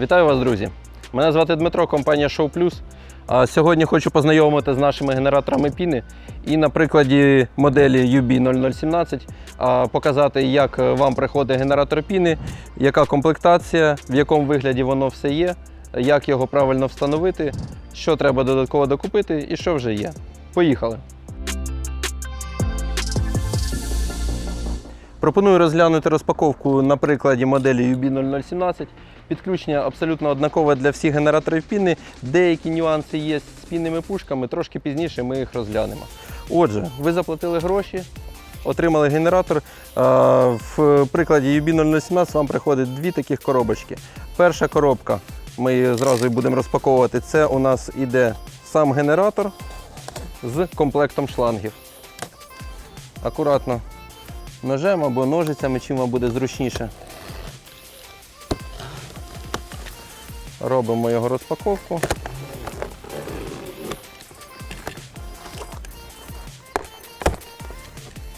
Вітаю вас, друзі! Мене звати Дмитро, компанія Show Plus. Сьогодні хочу познайомити з нашими генераторами піни і на прикладі моделі UB0017 показати, як вам приходить генератор піни, яка комплектація, в якому вигляді воно все є, як його правильно встановити, що треба додатково докупити і що вже є. Поїхали! Пропоную розглянути розпаковку на прикладі моделі UB0017. Підключення абсолютно однакове для всіх генераторів піни. Деякі нюанси є з пінними пушками, трошки пізніше ми їх розглянемо. Отже, ви заплатили гроші, отримали генератор. В прикладі UB0017 вам приходить дві таких коробочки. Перша коробка, ми її зразу будемо розпаковувати. Це у нас іде сам генератор з комплектом шлангів. Акуратно ножем або ножицями, чим вам буде зручніше. Робимо його розпаковку.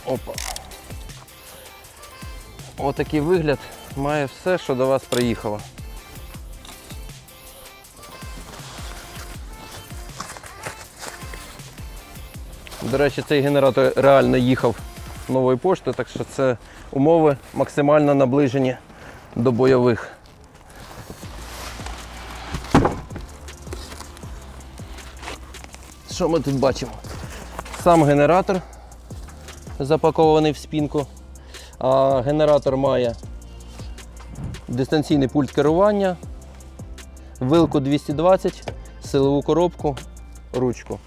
Опа. Отакий вигляд має все, що до вас приїхало. До речі, цей генератор реально їхав нової пошти, так що це умови максимально наближені до бойових. Що ми тут бачимо? Сам генератор запакований в спінку. А генератор має дистанційний пульт керування, вилку 220, силову коробку, ручку.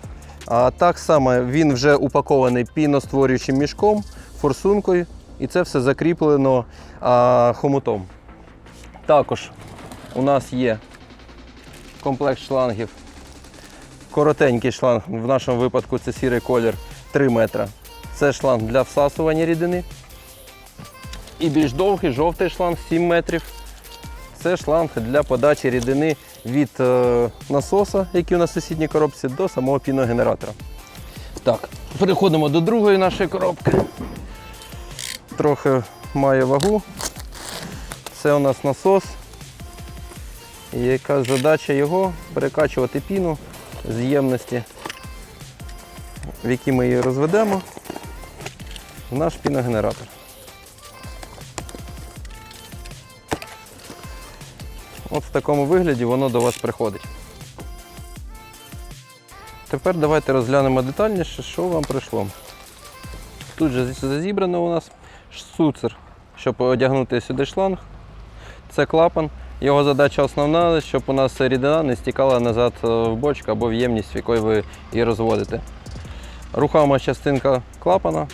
А так само він вже упакований піностворюючим мішком, форсункою, і це все закріплено а, хомутом. Також у нас є комплект шлангів. Коротенький шланг, в нашому випадку це сірий колір 3 метра. Це шланг для всасування рідини. І більш довгий жовтий шланг 7 метрів. Це шланг для подачі рідини від е, насоса, який у нас в сусідній коробці, до самого піногенератора. Так, переходимо до другої нашої коробки. Трохи має вагу. Це у нас насос. Яка задача його перекачувати піну з ємності, в якій ми її розведемо, в наш піногенератор. От в такому вигляді воно до вас приходить. Тепер давайте розглянемо детальніше, що вам прийшло. Тут же зазібрано у нас суцер, щоб одягнути сюди шланг. Це клапан. Його задача основна, щоб у нас рідина не стікала назад в бочку або в ємність, в якої ви її розводите. Рухома частинка клапана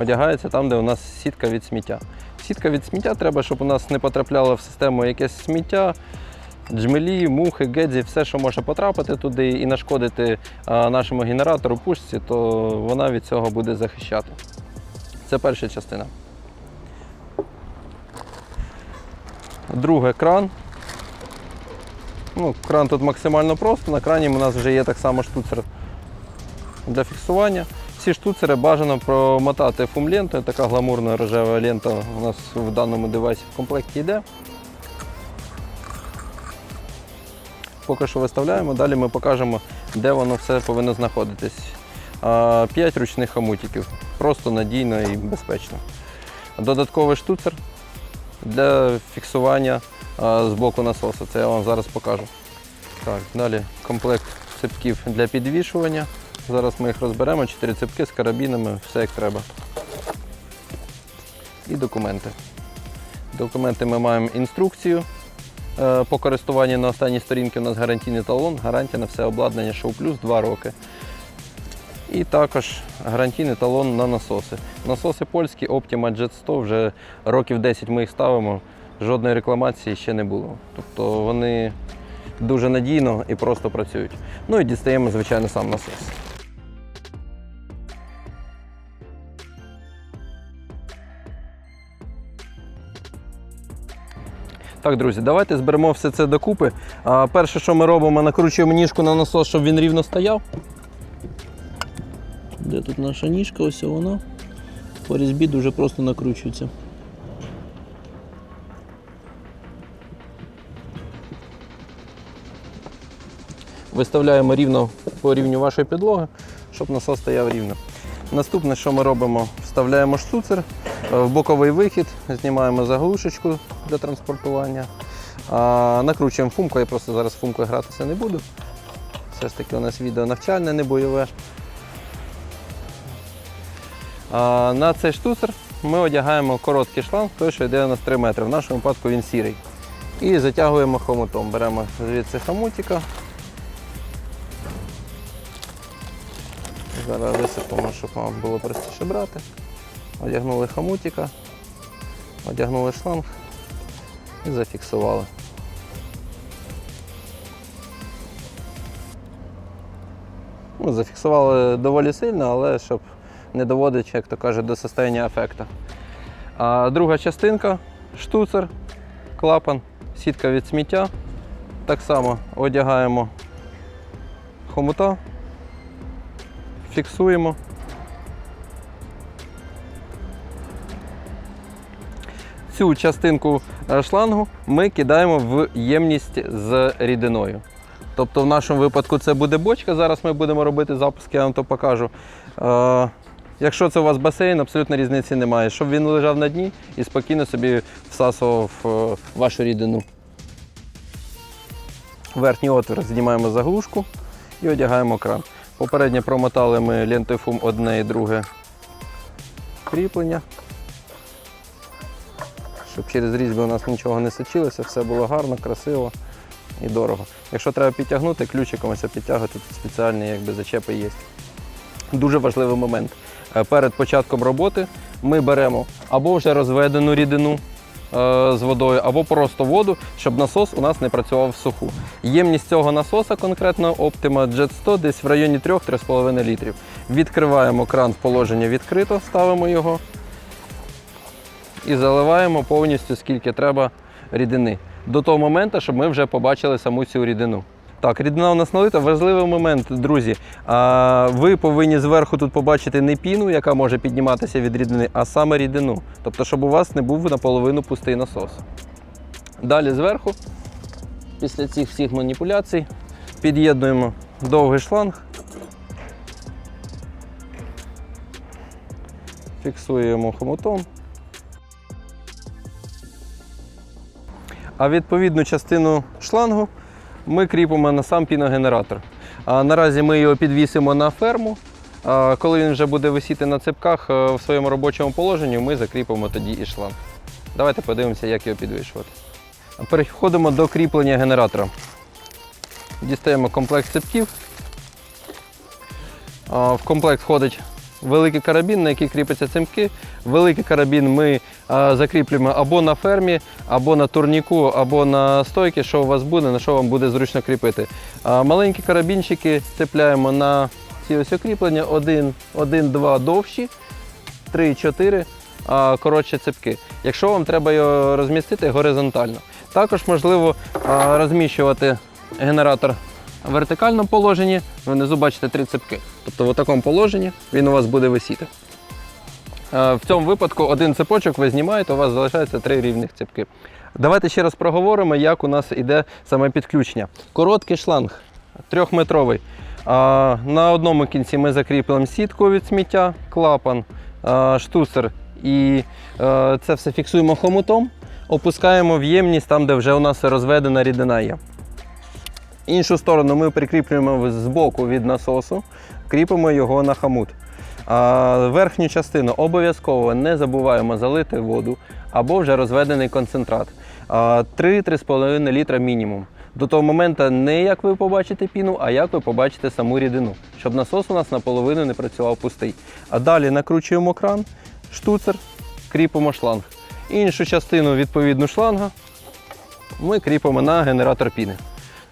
одягається там, де у нас сітка від сміття. Сітка від сміття треба, щоб у нас не потрапляло в систему якесь сміття, джмелі, мухи, гедзі, все, що може потрапити туди і нашкодити нашому генератору пушці, то вона від цього буде захищати. Це перша частина. Друге кран. Ну, Кран тут максимально просто. На крані у нас вже є так само штуцер для фіксування. Всі штуцери бажано промотати фум-лентою. Така гламурна рожева лента у нас в даному девайсі в комплекті йде. Поки що виставляємо, далі ми покажемо, де воно все повинно знаходитись. 5 ручних хомутиків. Просто надійно і безпечно. Додатковий штуцер для фіксування з боку насосу. Це я вам зараз покажу. Так, Далі комплект цепків для підвішування. Зараз ми їх розберемо, 4 цепки з карабінами, все як треба. І документи. Документи ми маємо інструкцію е, по користуванню на останній сторінці у нас гарантійний талон, гарантія на все обладнання Show Plus 2 роки. І також гарантійний талон на насоси. Насоси польські Optima Jet 100, вже років 10 ми їх ставимо, жодної рекламації ще не було. Тобто вони дуже надійно і просто працюють. Ну і дістаємо, звичайно, сам насос. Так, друзі, давайте зберемо все це докупи. А, перше, що ми робимо, накручуємо ніжку на насос, щоб він рівно стояв. Де тут наша ніжка? Ось вона. По різьбі дуже просто накручується. виставляємо рівно по рівню вашої підлоги, щоб насос стояв рівно. Наступне, що ми робимо, вставляємо штуцер в боковий вихід, знімаємо заглушечку для транспортування, а, накручуємо фумку, я просто зараз фумкою гратися не буду. Все ж таки у нас відео навчальне, не бойове. А, на цей штуцер ми одягаємо короткий шланг, той, що йде у нас 3 метри. В нашому випадку він сірий. І затягуємо хомутом. Беремо звідси хомутика. Зараз висипемо, щоб вам було простіше брати. Одягнули хомутика, одягнули шланг і зафіксували. Ну, зафіксували доволі сильно, але щоб не доводити, як то кажуть, до состояння ефекту. А друга частинка штуцер, клапан, сітка від сміття. Так само одягаємо хомута, фіксуємо. Цю частинку е, шлангу ми кидаємо в ємність з рідиною. Тобто в нашому випадку це буде бочка. Зараз ми будемо робити запуск, я вам то покажу. Е, якщо це у вас басейн, абсолютно різниці немає. Щоб він лежав на дні і спокійно собі всасував е, вашу рідину. Верхній отвір знімаємо заглушку і одягаємо кран. Попередньо промотали ми лентою фум одне і друге кріплення. Щоб через різьби у нас нічого не сочилося, все було гарно, красиво і дорого. Якщо треба підтягнути, ключиком ось підтягувати, тут спеціальні якби, зачепи є. Дуже важливий момент. Е, Перед початком роботи ми беремо або вже розведену рідину е, з водою, або просто воду, щоб насос у нас не працював в суху. Ємність цього насоса, конкретно Optima Jet 100, десь в районі 3-3,5 літрів. Відкриваємо кран в положення відкрито, ставимо його і заливаємо повністю скільки треба рідини. До того моменту, щоб ми вже побачили саму цю рідину. Так, рідина у нас налита. Важливий момент, друзі. Ви повинні зверху тут побачити не піну, яка може підніматися від рідини, а саме рідину. Тобто, щоб у вас не був наполовину пустий насос. Далі зверху, після цих всіх маніпуляцій, під'єднуємо довгий шланг. Фіксуємо хомутом. А відповідну частину шлангу ми кріпимо на сам піногенератор. А наразі ми його підвісимо на ферму. А коли він вже буде висіти на цепках е, в своєму робочому положенні, ми закріпимо тоді і шланг. Давайте подивимося, як його підвішувати. Переходимо до кріплення генератора. Дістаємо комплект цепків. В комплект входить великий карабін, на який кріпляться цимки. Великий карабін ми а, закріплюємо або на фермі, або на турніку, або на стойки, що у вас буде, на що вам буде зручно кріпити. А, маленькі карабінчики цепляємо на ці ось окріплення, один, один, два довші, три, чотири а, коротші цепки. Якщо вам треба його розмістити горизонтально. Також можливо розміщувати генератор в вертикальному положенні. Внизу бачите три цепки. Тобто в такому положенні він у вас буде висіти. Е, В цьому випадку один цепочок ви знімаєте, у вас залишається три рівних цепки. Давайте ще раз проговоримо, як у нас іде саме підключення. Короткий шланг, трьохметровий. На одному кінці ми закріплюємо сітку від сміття, клапан, а, штуцер і е, це все фіксуємо хомутом, опускаємо в ємність там, де вже у нас розведена рідина є. Іншу сторону ми прикріплюємо з боку від насосу, кріпимо його на хомут. А верхню частину обов'язково не забуваємо залити воду або вже розведений концентрат. 3-3,5 літра мінімум. До того моменту не як ви побачите піну, а як ви побачите саму рідину, щоб насос у нас наполовину не працював пустий. А далі накручуємо кран, штуцер, кріпимо шланг. Іншу частину відповідну шланга ми кріпимо на генератор піни.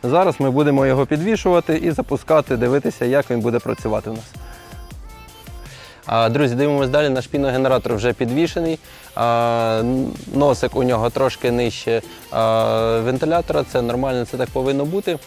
Зараз ми будемо його підвішувати і запускати, дивитися, як він буде працювати у нас. Друзі, дивимося далі. Наш піногенератор вже підвішений. Носик у нього трошки нижче вентилятора. Це нормально, це так повинно бути.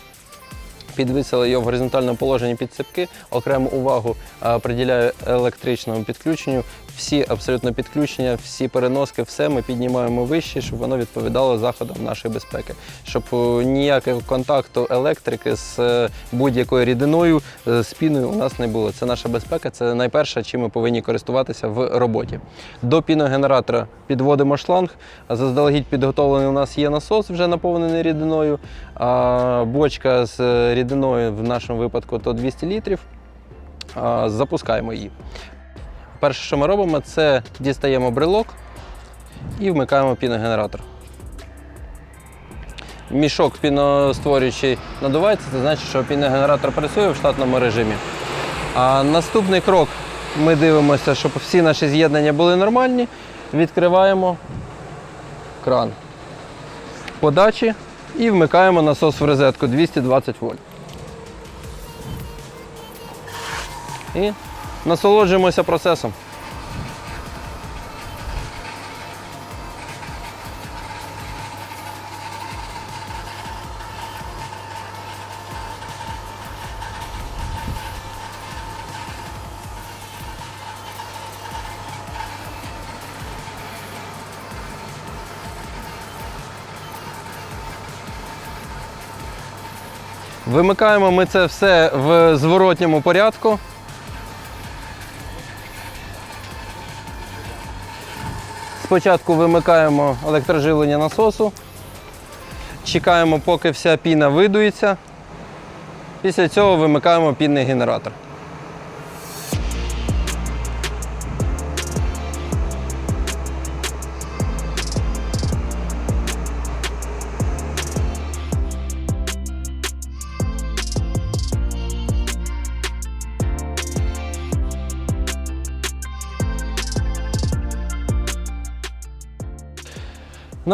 Підвисили його в горизонтальному положенні під цепки. Окрему увагу а, приділяю електричному підключенню. Всі абсолютно підключення, всі переноски, все ми піднімаємо вище, щоб воно відповідало заходам нашої безпеки. Щоб е, ніякого контакту електрики з е, будь-якою рідиною, е, з піною у нас не було. Це наша безпека, це найперше, чим ми повинні користуватися в роботі. До піногенератора підводимо шланг. Заздалегідь підготовлений у нас є насос, вже наповнений рідиною. Бочка з е, рідиною в нашому випадку то 200 літрів. Запускаємо її. Перше, що ми робимо, це дістаємо брелок і вмикаємо піногенератор. Мішок піностворюючий надувається, це значить, що піногенератор працює в штатному режимі. А наступний крок ми дивимося, щоб всі наші з'єднання були нормальні. Відкриваємо кран подачі і вмикаємо насос в розетку 220 вольт. І насолоджуємося процесом. Вимикаємо ми це все в зворотньому порядку. Спочатку вимикаємо електроживлення насосу, чекаємо, поки вся піна видується. Після цього вимикаємо пінний генератор.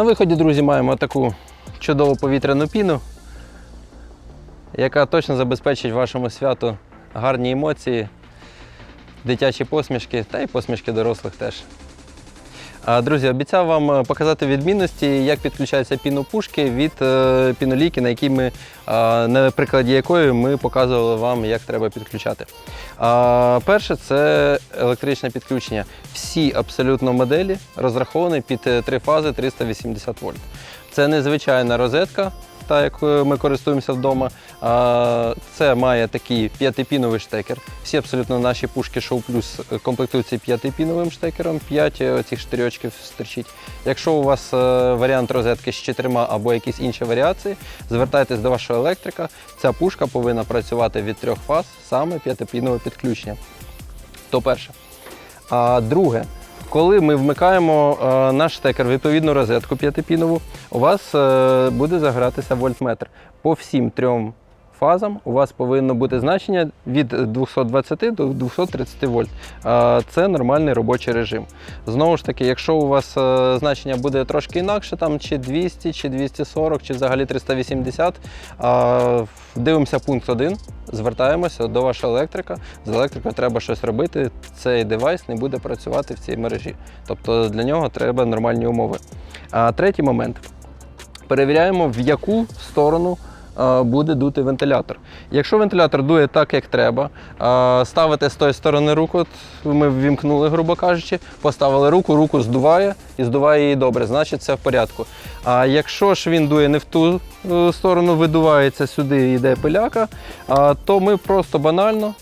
На виході, друзі, маємо таку чудову повітряну піну, яка точно забезпечить вашому святу гарні емоції, дитячі посмішки та й посмішки дорослих теж. Друзі, обіцяв вам е, показати відмінності, як підключаються пінопушки від піноліки, пінолійки, на якій ми, на прикладі якої ми показували вам, як треба підключати. Перше це електричне підключення. Всі абсолютно моделі розраховані під е, три фази 380 вольт. Це незвичайна розетка, та як е, ми користуємося вдома. Це має такий п'ятипіновий штекер. Всі абсолютно наші пушки Show Plus комплектуються п'ятипіновим штекером, 5 цих штирьочків стерчить. Якщо у вас е, варіант розетки з чотирма або якісь інші варіації, звертайтесь до вашого електрика. Ця пушка повинна працювати від трьох фаз, саме п'ятипінове підключення. То перше. А друге, коли ми вмикаємо е, наш штекер відповідну розетку п'ятипінову, у вас е, буде загратися вольтметр. По всім трьом фазам у вас повинно бути значення від 220 до 230 вольт. Це нормальний робочий режим. Знову ж таки, якщо у вас е, значення буде трошки інакше, там чи 200, чи 240, чи взагалі 380, е, дивимося пункт 1, звертаємося до вашого електрика. З електрикою треба щось робити. Цей девайс не буде працювати в цій мережі. Тобто для нього треба нормальні умови. А третій момент. Перевіряємо, в яку сторону буде дути вентилятор. Якщо вентилятор дує так, як треба, е, ставите з тої сторони руку, ми ввімкнули, грубо кажучи, поставили руку, руку здуває і здуває її добре, значить це в порядку. А якщо ж він дує не в ту е, сторону, видувається сюди, йде пиляка, то ми просто банально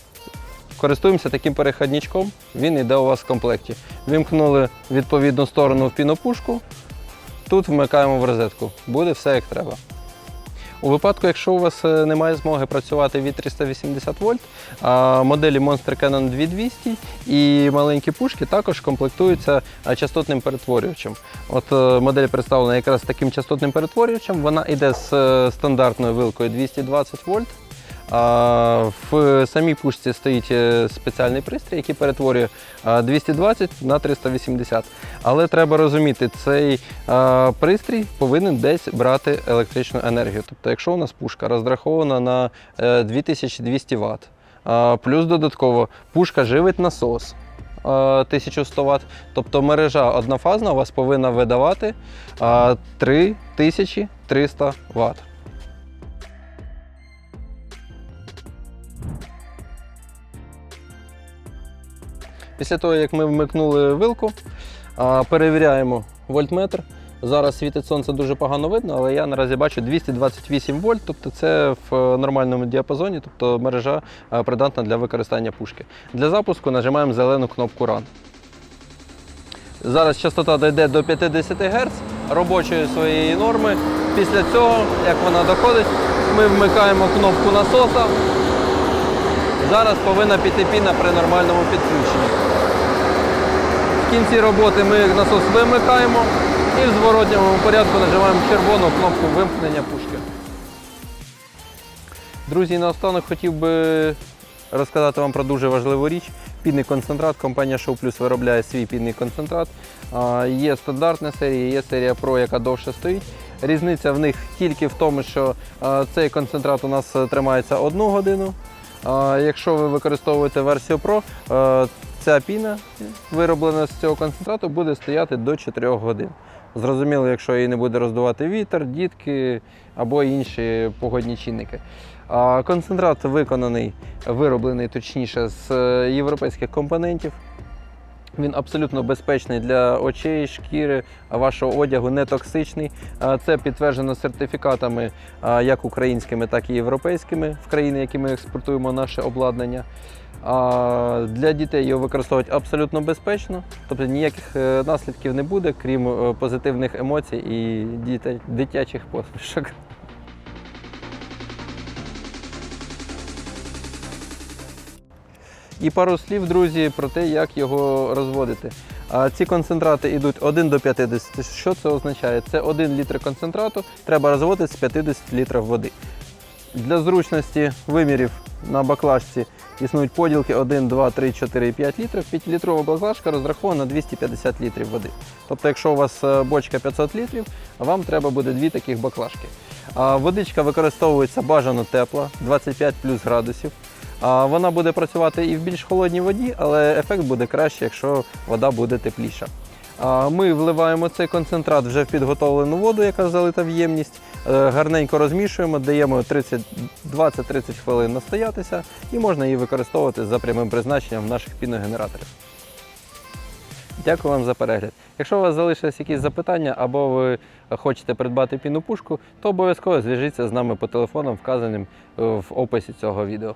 користуємося таким переходничком, він йде у вас в комплекті. Вімкнули відповідну сторону в пінопушку, тут вмикаємо в розетку. Буде все як треба. У випадку, якщо у вас е, немає змоги працювати від 380 вольт, моделі Monster Canon 2200 і маленькі пушки також комплектуються частотним перетворювачем. От е, модель представлена якраз таким частотним перетворювачем. Вона йде з е, стандартною вилкою 220 вольт. В самій пушці стоїть е, спеціальний пристрій, який перетворює 220 на 380. Але треба розуміти, цей пристрій повинен десь брати електричну енергію. Тобто, якщо у нас пушка розрахована на е, 2200 Вт, плюс додатково пушка живить насос. е, 1100 Вт, тобто мережа однофазна у вас повинна видавати 3300 Вт. Після того, як ми вмикнули вилку, перевіряємо вольтметр. Зараз світить сонце дуже погано видно, але я наразі бачу 228 вольт, тобто це в е, нормальному діапазоні, тобто мережа е, придатна для використання пушки. Для запуску нажимаємо зелену кнопку Run. Зараз частота дійде до 50 Гц робочої своєї норми. Після цього, як вона доходить, ми вмикаємо кнопку насоса. Зараз повинна піти піна при нормальному підключенні. В кінці роботи ми насос вимикаємо і в зворотньому порядку нажимаємо червону кнопку вимкнення пушки. Друзі, наостанок хотів би розказати вам про дуже важливу річ. Підний концентрат. Компанія Show Plus виробляє свій підний концентрат. Є стандартна серія, є серія Pro, яка довше стоїть. Різниця в них тільки в тому, що цей концентрат у нас е, тримається одну годину. Якщо ви використовуєте версію Pro, е, ця піна, вироблена з цього концентрату, буде стояти до 4 годин. Зрозуміло, якщо її не буде роздувати вітер, дітки або інші погодні чинники. Концентрат виконаний, вироблений точніше з е, європейських компонентів. Він абсолютно безпечний для очей, шкіри, вашого одягу, не токсичний. Це підтверджено сертифікатами як українськими, так і європейськими в країни, які ми експортуємо наше обладнання. Для дітей його використовують абсолютно безпечно, тобто ніяких е, наслідків не буде, крім е, позитивних емоцій і дітей- дитячих посмішок. І пару слів, друзі, про те, як його розводити. Ці концентрати йдуть 1 до 50. Що це означає? Це 1 літр концентрату треба розводити з 50 літрів води. Для зручності вимірів на баклажці існують поділки 1, 2, 3, 4 і 5 літрів. 5-літрова баклажка розрахована на 250 літрів води. Тобто, якщо у вас е, бочка 500 літрів, вам треба буде дві таких баклажки. Водичка використовується бажано тепла, 25 плюс градусів. Вона буде працювати і в більш холодній воді, але ефект буде краще, якщо вода буде тепліша. Ми вливаємо цей концентрат вже в підготовлену воду, яка залита в ємність. Е, Гарненько розмішуємо, даємо 20-30 хвилин настоятися і можна її використовувати за прямим призначенням наших піногенераторах. Дякую вам за перегляд. Якщо у вас залишились якісь запитання або ви хочете придбати пінну пушку, то обов'язково зв'яжіться з нами по телефонам, вказаним е, в описі цього відео.